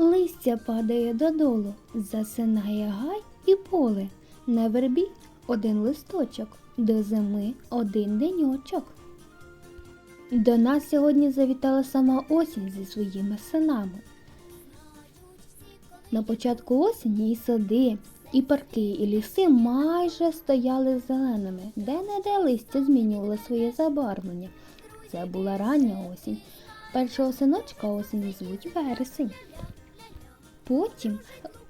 Листя падає додолу, засинає гай і поле. На вербі один листочок, до зими один деньочок. До нас сьогодні завітала сама осінь зі своїми синами. На початку осені і сади, і парки, і ліси майже стояли зеленими, де-не-де листя змінювало своє забарвлення. Це була рання осінь. Першого синочка осені звуть вересень. Потім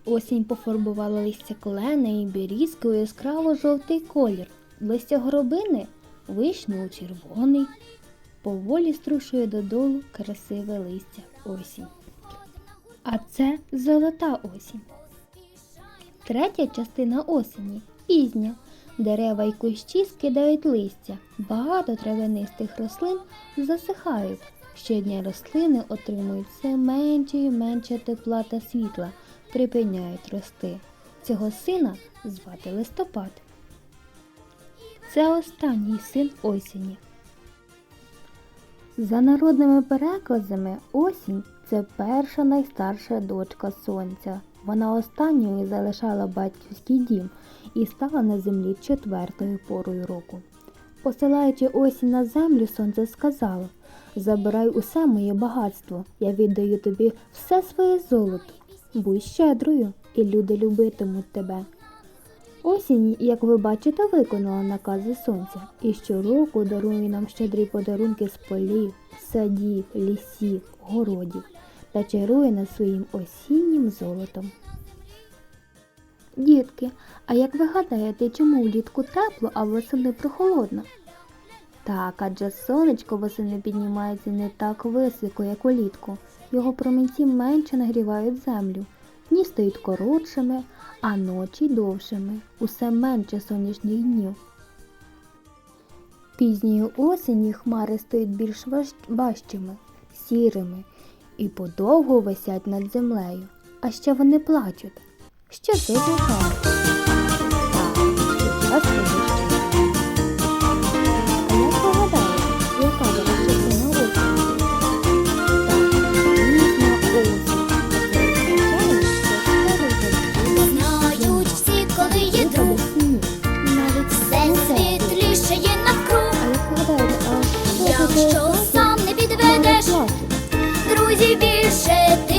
осінь пофарбувала листя клена і бірізки у яскраво жовтий колір, листя горобини вишню у червоний. Поволі струшує додолу красиве листя осінь. А це золота осінь. Третя частина осені пізня. Дерева й кущі скидають листя. Багато травянистих рослин засихають. Щодня рослини отримують все менше і менше тепла та світла, припиняють рости. Цього сина звати листопад. Це останній син осені. За народними перекладами, осінь це перша найстарша дочка сонця. Вона останньою залишала батьківський дім і стала на землі четвертою порою року. Посилаючи осінь на землю, сонце сказало Забирай усе моє багатство, я віддаю тобі все своє золото. Будь щедрою, і люди любитимуть тебе. Осінь, як ви бачите, виконала накази сонця і щороку дарує нам щедрі подарунки з полів, садів, лісів, городів та чарує нас своїм осіннім золотом. Дітки, а як ви гадаєте, чому влітку тепло, а восени прохолодно? Так, адже сонечко восени піднімається не так високо, як улітку. Його промінці менше нагрівають землю. Дні стають коротшими, а ночі довшими, усе менше сонячних днів. Пізньої осені хмари стають більш важчими, сірими і подовго висять над землею. А ще вони плачуть. Що це за? Так, це час дощу. А як ви яка вона частина осені? Так, пізня осінь. Знають всі, коли сніг. Навіть все світлішає навкруг. А як а що Якщо сам не підведеш, друзі більше ти